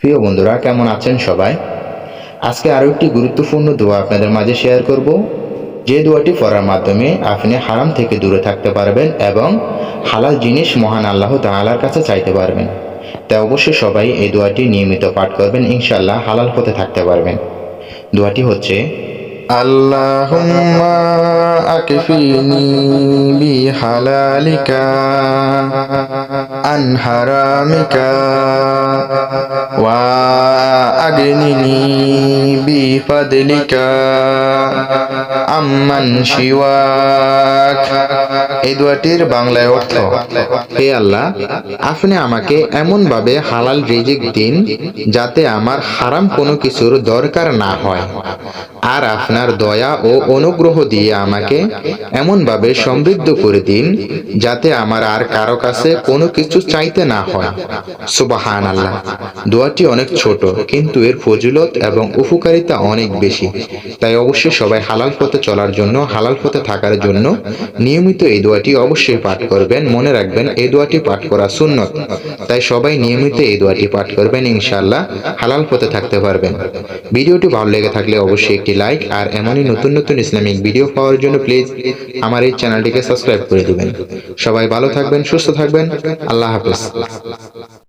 প্রিয় বন্ধুরা, কেমন আছেন সবাই? আজকে আরও একটি গুরুত্বপূর্ণ দোয়া আপনাদের মাঝে শেয়ার করব। যে দোয়াটি পড়ার মাধ্যমে আপনি হারাম থেকে দূরে থাকতে পারবেন এবং হালাল জিনিস মহান আল্লাহ তালার কাছে চাইতে পারবেন। তাই অবশ্যই সবাই এই দোয়াটি নিয়মিত পাঠ করবেন ইনশাল্লাহ হালাল হতে থাকতে পারবেন। দোয়াটি হচ্ছে আল্লাহ عن حرامك وأغنني بفضلك عمن سواك এই দোয়াটির বাংলায় অর্থ, হে আল্লাহ, আপনি আমাকে এমনভাবে হালাল রিজিক দিন যাতে আমার হারাম কোনো কিছুর দরকার না হয়। আর আপনার দয়া ও অনুগ্রহ দিয়ে আমাকে এমনভাবে সমৃদ্ধ করে দিন যাতে আমার আর কারও কাছে কোনো কিছু চাইতে না হয়। সুবাহান আল্লাহ দোয়াটি অনেক ছোট, কিন্তু এর ফজিলত এবং উপকারিতা অনেক বেশি। তাই অবশ্যই সবাই হালাল পথে চলার জন্য, হালাল পথে থাকার জন্য নিয়মিত এই দোয়াটি অবশ্যই পাঠ করবেন, মনে রাখবেন এই দোয়াটি পাঠ করা সুন্নত। তাই সবাই নিয়মিত এই দোয়াটি পাঠ করবেন ইনশাল্লাহ হালাল পথে থাকতে পারবেন। ভিডিওটি ভালো লেগে থাকলে অবশ্যই একটি লাইক আর এমনই নতুন নতুন ইসলামিক ভিডিও পাওয়ার জন্য প্লিজ আমার এই চ্যানেলটিকে সাবস্ক্রাইব করে দেবেন। সবাই ভালো থাকবেন, সুস্থ থাকবেন, আল্লাহ হাফেজ।